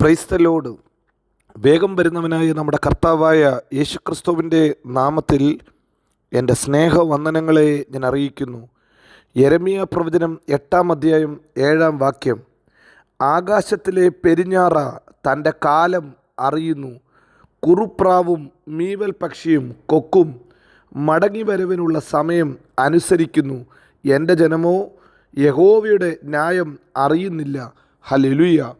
Praise the Lord വേഗം വരുന്നവനായ നമ്മുടെ കർത്താവായ യേശുക്രിസ്തുവിന്റെ നാമത്തിൽ എന്റെ സ്നേഹവന്ദനങ്ങളെ ഞാൻ അറിയിക്കുന്നു. യരമിയ പ്രവചനം എട്ടാം അധ്യായം ഏഴാം വാക്യം. ആകാശത്തിലെ പെരിഞ്ഞാറ തന്റെ കാലം അറിയുന്നു. കുറുപ്രാവും മീവൽ പക്ഷിയും കൊക്കും മടങ്ങി വരവിനുള്ള സമയം അനുസരിക്കുന്നു. എന്റെ ജനമോ യഹോവയുടെ ന്യായം അറിയുന്നില്ല. ഹലെലുയ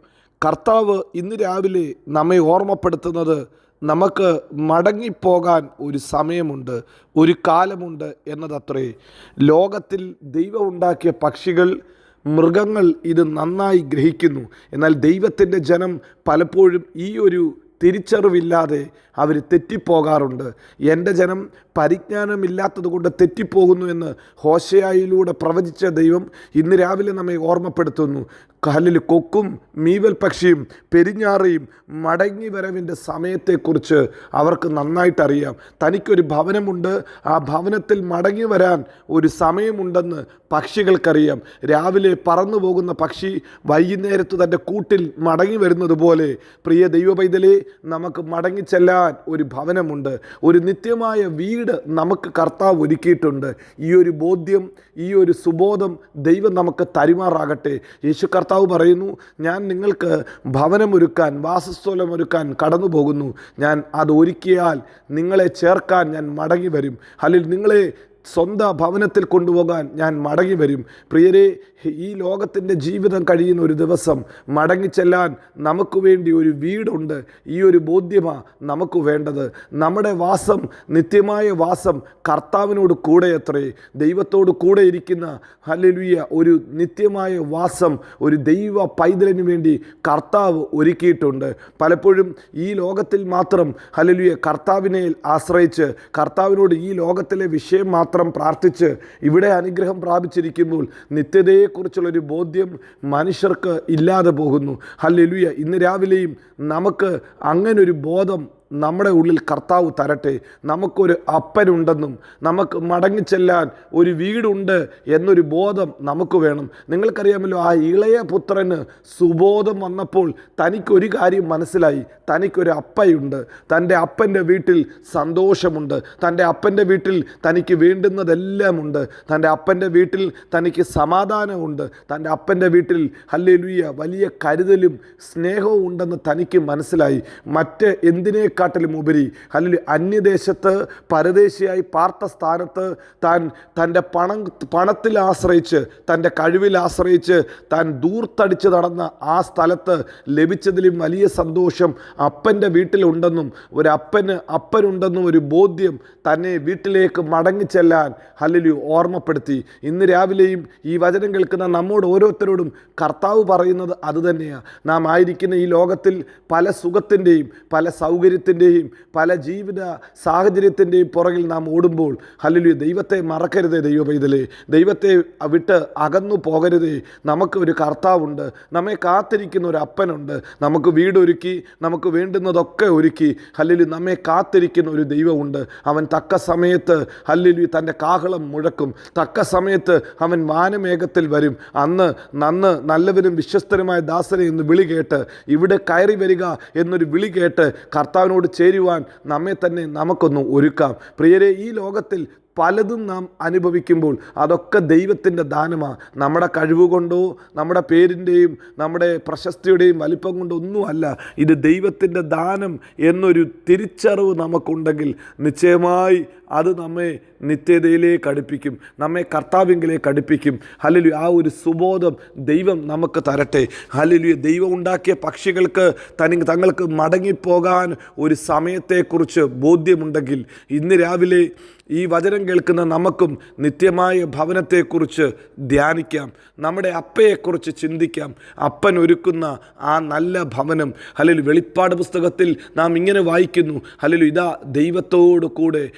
കർത്താവ് ഇന്ന് രാവിലെ നമ്മെ ഓർമ്മപ്പെടുത്തുന്നത് നമുക്ക് മടങ്ങിപ്പോകാൻ ഒരു സമയമുണ്ട് ഒരു കാലമുണ്ട് എന്നതത്രേ. ലോകത്തിൽ ദൈവം ഉണ്ടാക്കിയ പക്ഷികൾ മൃഗങ്ങൾ ഇത് നന്നായി ഗ്രഹിക്കുന്നു. എന്നാൽ ദൈവത്തിന്റെ ജനം പലപ്പോഴും ഈ ഒരു തിരിച്ചറിവില്ലാതെ അവർ തെറ്റിപ്പോകാറുണ്ട്. എന്റെ ജനം പരിജ്ഞാനമില്ലാത്തത് കൊണ്ട് തെറ്റിപ്പോകുന്നു എന്ന് ഹോശയായിലൂടെ പ്രവചിച്ച ദൈവം ഇന്ന് രാവിലെ നമ്മെ ഓർമ്മപ്പെടുത്തുന്നു. കല്ലിൽ കൊക്കും മീവൽ പക്ഷിയും പെരിഞ്ഞാറിയും മടങ്ങി വരവിന്റെ സമയത്തെക്കുറിച്ച് അവർക്ക് നന്നായിട്ടറിയാം. തനിക്കൊരു ഭവനമുണ്ട്. ആ ഭവനത്തിൽ മടങ്ങി വരാൻ ഒരു സമയമുണ്ടെന്ന് പക്ഷികൾക്കറിയാം. രാവിലെ പറന്നു പോകുന്ന പക്ഷി വൈകുന്നേരത്ത് തന്റെ കൂട്ടിൽ മടങ്ങി വരുന്നത് പോലെ. പ്രിയ ദൈവപൈതലേ നമുക്ക് മടങ്ങി ചെല്ലാൻ ഒരു ഭവനമുണ്ട്. ഒരു നിത്യമായ വീട് നമുക്ക് കർത്താവ് ഒരുക്കിയിട്ടുണ്ട്. ഈ ഒരു ബോധ്യം ഈ ഒരു സുബോധം ദൈവം നമുക്ക് തരുമാറാകട്ടെ. യേശു കർത്താവ് പറയുന്നു ഞാൻ നിങ്ങൾക്ക് ഭവനമൊരുക്കാൻ വാസസ്ഥലമൊരുക്കാൻ കടന്നു പോകുന്നു ഞാൻ അത് ഒരുക്കിയാൽ നിങ്ങളെ ചേർക്കാൻ ഞാൻ മടങ്ങി വരും അല്ലെങ്കിൽ നിങ്ങളെ സ്വന്തം ഭവനത്തിൽ കൊണ്ടുപോകാൻ ഞാൻ മടങ്ങി വരും. പ്രിയരെ ഈ ലോകത്തിന്റെ ജീവിതം കഴിയുന്ന ഒരു ദിവസം മടങ്ങിച്ചെല്ലാൻ നമുക്ക് വേണ്ടി ഒരു വീടുണ്ട്. ഈ ഒരു ബോധ്യമാണ് നമുക്ക് വേണ്ടത്. നമ്മുടെ വാസം നിത്യമായ വാസം കർത്താവിനോട് കൂടെ എത്രേ ദൈവത്തോട് കൂടെ ഇരിക്കുന്ന ഹല്ലേലൂയ ഒരു നിത്യമായ വാസം ഒരു ദൈവ പൈതലിന് വേണ്ടി കർത്താവ് ഒരുക്കിയിട്ടുണ്ട്. പലപ്പോഴും ഈ ലോകത്തിൽ മാത്രം ഹല്ലേലൂയ കർത്താവിനെ ആശ്രയിച്ച് കർത്താവിനോട് ഈ ലോകത്തിലെ വിഷയം മാത്രം പ്രാർത്ഥിച്ച് ഇവിടെ അനുഗ്രഹം പ്രാപിച്ചിരിക്കുമ്പോൾ നിത്യതയെക്കുറിച്ചുള്ളൊരു ബോധ്യം മനുഷ്യർക്ക് ഇല്ലാതെ പോകുന്നു. ഹല്ലേലൂയ. ഇന്ന് രാവിലെയും നമുക്ക് അങ്ങനൊരു ബോധം നമ്മുടെ ഉള്ളിൽ കർത്താവ് തരട്ടെ. നമുക്കൊരു അപ്പനുണ്ടെന്നും നമുക്ക് മടങ്ങിച്ചെല്ലാൻ ഒരു വീടുണ്ട് എന്നൊരു ബോധം നമുക്ക് വേണം. നിങ്ങൾക്കറിയാമല്ലോ ആ ഇളയ പുത്രന് സുബോധം വന്നപ്പോൾ തനിക്കൊരു കാര്യം മനസ്സിലായി. തനിക്കൊരു അപ്പയുണ്ട്. തന്റെ അപ്പന്റെ വീട്ടിൽ സന്തോഷമുണ്ട്. തന്റെ അപ്പന്റെ വീട്ടിൽ തനിക്ക് വേണ്ടുന്നതെല്ലാം ഉണ്ട് തന്റെ അപ്പന്റെ വീട്ടിൽ തനിക്ക് സമാധാനമുണ്ട്. തന്റെ അപ്പന്റെ വീട്ടിൽ ഹല്ലേലൂയ വലിയ കരുതലും സ്നേഹവും ഉണ്ടെന്ന് തനിക്ക് മനസ്സിലായി. മറ്റ് എന്തിനേക്കാൾ ക്കാട്ടിലും ഉപരി. അല്ലെങ്കിൽ അന്യദേശത്ത് പരദേശിയായി പാർത്ത സ്ഥാനത്ത് താൻ തന്റെ പണം പണത്തിൽ ആശ്രയിച്ച് തന്റെ കഴിവിൽ ആശ്രയിച്ച് താൻ ദൂർത്തടിച്ച് നടന്ന ആ സ്ഥലത്ത് ലഭിച്ചതിലും വലിയ സന്തോഷം അപ്പന്റെ വീട്ടിലുണ്ടെന്നും ഒരു അപ്പന് അപ്പനുണ്ടെന്നും ഒരു ബോധ്യം തന്നെ വീട്ടിലേക്ക് മടങ്ങിച്ചെല്ലാൻ ഹലിലു ഓർമ്മപ്പെടുത്തി. ഇന്ന് രാവിലെയും ഈ വചനം കേൾക്കുന്ന നമ്മോട് ഓരോരുത്തരോടും കർത്താവ് പറയുന്നത് അതുതന്നെയാണ് നാം ആയിരിക്കുന്ന ഈ ലോകത്തിൽ പല സുഖത്തിന്റെയും പല സൗകര്യത്തിന്റെയും ജീവിതത്തിന്റെയും പല ജീവിത സാഹചര്യത്തിന്റെയും പുറകിൽ നാം ഓടുമ്പോൾ ഹല്ലുലു ദൈവത്തെ മറക്കരുത് ദൈവ പൈതലേ. ദൈവത്തെ വിട്ട് അകന്നു പോകരുതേ. നമുക്ക് ഒരു കർത്താവുണ്ട് നമ്മെ കാത്തിരിക്കുന്ന ഒരു അപ്പനുണ്ട്. നമുക്ക് വീടൊരുക്കി നമുക്ക് വേണ്ടുന്നതൊക്കെ ഒരുക്കി ഹല്ലുലു നമ്മെ കാത്തിരിക്കുന്ന ഒരു ദൈവമുണ്ട്. അവൻ തക്ക സമയത്ത് ഹല്ലുലു തന്റെ കാഹളം മുഴക്കും. തക്ക സമയത്ത് അവൻ വാനമേഘത്തിൽ വരും. അന്ന് നന്ന് നല്ലവരും വിശ്വസ്തരുമായ ദാസനെ എന്ന് വിളി കേട്ട് ഇവിടെ കയറി വരിക എന്നൊരു വിളി കേട്ട് കർത്താവിനോട് ചേരുവാൻ നമ്മെ തന്നെ നമുക്കൊന്ന് ഒരുക്കാം. പ്രിയരെ ഈ ലോകത്തിൽ പലതും നാം അനുഭവിക്കുമ്പോൾ അതൊക്കെ ദൈവത്തിന്റെ ദാനമാണ് നമ്മുടെ കഴിവുകൊണ്ടോ നമ്മുടെ പേരിന്റെയും നമ്മുടെ പ്രശസ്തിയുടെയും വലിപ്പം കൊണ്ടോ ഒന്നുമല്ല ഇത് ദൈവത്തിന്റെ ദാനം എന്നൊരു തിരിച്ചറിവ് നമുക്കുണ്ടെങ്കിൽ നിശ്ചയമായി അത് നമ്മെ നിത്യതയിലേക്ക് അടുപ്പിക്കും നമ്മെ കർത്താവിങ്കിലേക്ക് അടുപ്പിക്കും. ഹലലു ആ ഒരു സുബോധം ദൈവം നമുക്ക് തരട്ടെ. ഹലലു ദൈവം ഉണ്ടാക്കിയ പക്ഷികൾക്ക് തനി തങ്ങൾക്ക് മടങ്ങിപ്പോകാൻ ഒരു സമയത്തെക്കുറിച്ച് ബോധ്യമുണ്ടെങ്കിൽ ഇന്ന് രാവിലെ ഈ വചനം കേൾക്കുന്ന നമുക്കും നിത്യമായ ഭവനത്തെക്കുറിച്ച് ധ്യാനിക്കാം. നമ്മുടെ അപ്പയെക്കുറിച്ച് ചിന്തിക്കാം. അപ്പൻ ഒരുക്കുന്ന ആ നല്ല ഭവനം. അല്ലെങ്കിൽ വെളിപ്പാട് പുസ്തകത്തിൽ നാം ഇങ്ങനെ വായിക്കുന്നു. അല്ലെങ്കിൽ ഇതാ ദൈവത്തോടു കൂടെ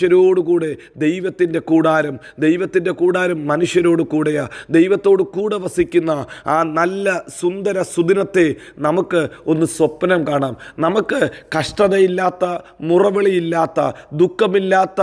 മനുഷ്യരോട് കൂടെ ദൈവത്തിന്റെ കൂടാരം ദൈവത്തിന്റെ കൂടാരം മനുഷ്യരോട് കൂടെയാ. ദൈവത്തോട് കൂടെ വസിക്കുന്ന ആ നല്ല സുന്ദര സുദിനത്തെ നമുക്ക് ഒന്ന് സ്വപ്നം കാണാം. നമുക്ക് കഷ്ടതയില്ലാത്ത മുറവിളിയില്ലാത്ത ദുഃഖമില്ലാത്ത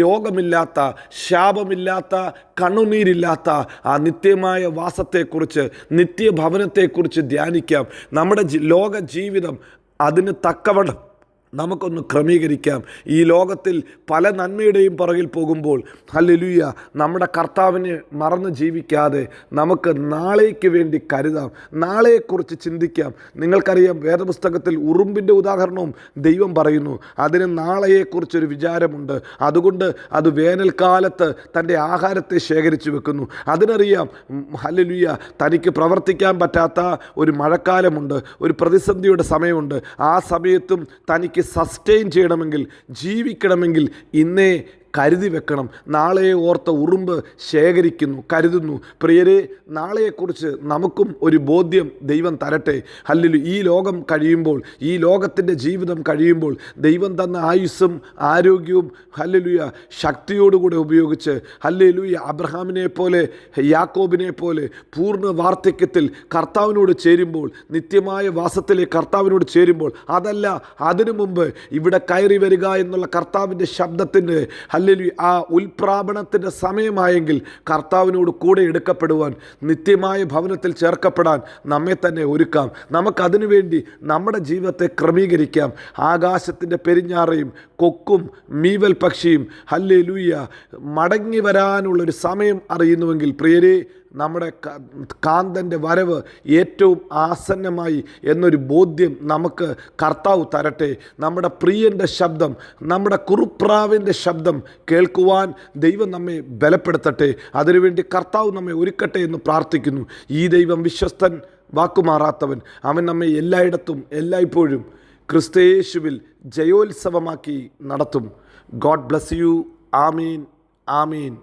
രോഗമില്ലാത്ത ശാപമില്ലാത്ത കണ്ണുനീരില്ലാത്ത ആ നിത്യമായ വാസത്തെക്കുറിച്ച് നിത്യഭവനത്തെക്കുറിച്ച് ധ്യാനിക്കാം. നമ്മുടെ ലോക ജീവിതം അതിന് തക്കവണ്ണം നമുക്കൊന്ന് ക്രമീകരിക്കാം. ഈ ലോകത്തിൽ പല നന്മയുടെയും പുറകിൽ പോകുമ്പോൾ ഹല്ലേലൂയ നമ്മുടെ കർത്താവിനെ മറന്ന് ജീവിക്കാതെ നമുക്ക് നാളേക്ക് വേണ്ടി കരുതാം. നാളെയെക്കുറിച്ച് ചിന്തിക്കാം. നിങ്ങൾക്കറിയാം വേദപുസ്തകത്തിൽ ഉറുമ്പിന്റെ ഉദാഹരണവും ദൈവം പറയുന്നു. അതിന് നാളെയെക്കുറിച്ചൊരു വിചാരമുണ്ട്. അതുകൊണ്ട് അത് വേനൽക്കാലത്ത് തന്റെ ആഹാരത്തെ ശേഖരിച്ചു വെക്കുന്നു. അതിനറിയാം ഉം, ഹല്ലേലൂയ തനിക്ക് പ്രവർത്തിക്കാൻ പറ്റാത്ത ഒരു മഴക്കാലമുണ്ട്. ഒരു പ്രതിസന്ധിയുടെ സമയമുണ്ട്. ആ സമയത്തും തനിക്ക് സസ്റ്റെയിൻ ചെയ്യണമെങ്കിൽ ജീവിക്കണമെങ്കിൽ ഇന്നേ കരുതി വെക്കണം. നാളെയെ ഓർത്ത ഉറുമ്പ് ശേഖരിക്കുന്നു കരുതുന്നു. പ്രിയരെ നാളെയെക്കുറിച്ച് നമുക്കും ഒരു ബോധ്യം ദൈവം തരട്ടെ. അല്ലെങ്കിൽ ഈ ലോകം കഴിയുമ്പോൾ ഈ ലോകത്തിന്റെ ജീവിതം കഴിയുമ്പോൾ ദൈവം തന്ന ആയുസ്സും ആരോഗ്യവും ഹല്ലേലൂയ ശക്തിയോടുകൂടെ ഉപയോഗിച്ച് ഹല്ലേലൂയ അബ്രഹാമിനെ പോലെ യാക്കോബിനെ പോലെ പൂർണ വാർദ്ധക്യത്തിൽ കർത്താവിനോട് ചേരുമ്പോൾ നിത്യമായ വാസത്തിലെ കർത്താവിനോട് ചേരുമ്പോൾ അതല്ല അതിനു മുമ്പ് ഇവിടെ കയറി വരിക എന്നുള്ള കർത്താവിന്റെ ശബ്ദത്തിന്റെ അല്ലെങ്കിൽ ആ ഉൽപ്രാപണത്തിന്റെ സമയമായെങ്കിൽ കർത്താവിനോട് കൂടെ എടുക്കപ്പെടുവാൻ നിത്യമായ ഭവനത്തിൽ ചേർക്കപ്പെടാൻ നമ്മെ തന്നെ ഒരുക്കാം. നമുക്കതിനു വേണ്ടി നമ്മുടെ ജീവിതത്തെ ക്രമീകരിക്കാം. ആകാശത്തിന്റെ പെരിഞ്ഞാറയും കൊക്കും മീവൽ പക്ഷിയും ഹല്ലേ ലൂയ മടങ്ങി വരാനുള്ളൊരു സമയം അറിയുന്നുവെങ്കിൽ പ്രിയരെ നമ്മുടെ കാന്തന്റെ വരവ് ഏറ്റവും ആസന്നമായി എന്നൊരു ബോധ്യം നമുക്ക് കർത്താവ് തരട്ടെ. നമ്മുടെ പ്രിയന്റെ ശബ്ദം നമ്മുടെ കുറുപ്രാവിന്റെ ശബ്ദം കേൾക്കുവാൻ ദൈവം നമ്മെ ബലപ്പെടുത്തട്ടെ. അതിനുവേണ്ടി കർത്താവ് നമ്മെ ഒരുക്കട്ടെ എന്ന് പ്രാർത്ഥിക്കുന്നു. ഈ ദൈവം വിശ്വസ്തൻ വാക്കുമാറാത്തവൻ. അവൻ നമ്മെ എല്ലായിടത്തും എല്ലായ്പ്പോഴും ക്രിസ്തയേശുവിൽ ജയോത്സവമാക്കി നടത്തും. God bless you. Amin. Amin.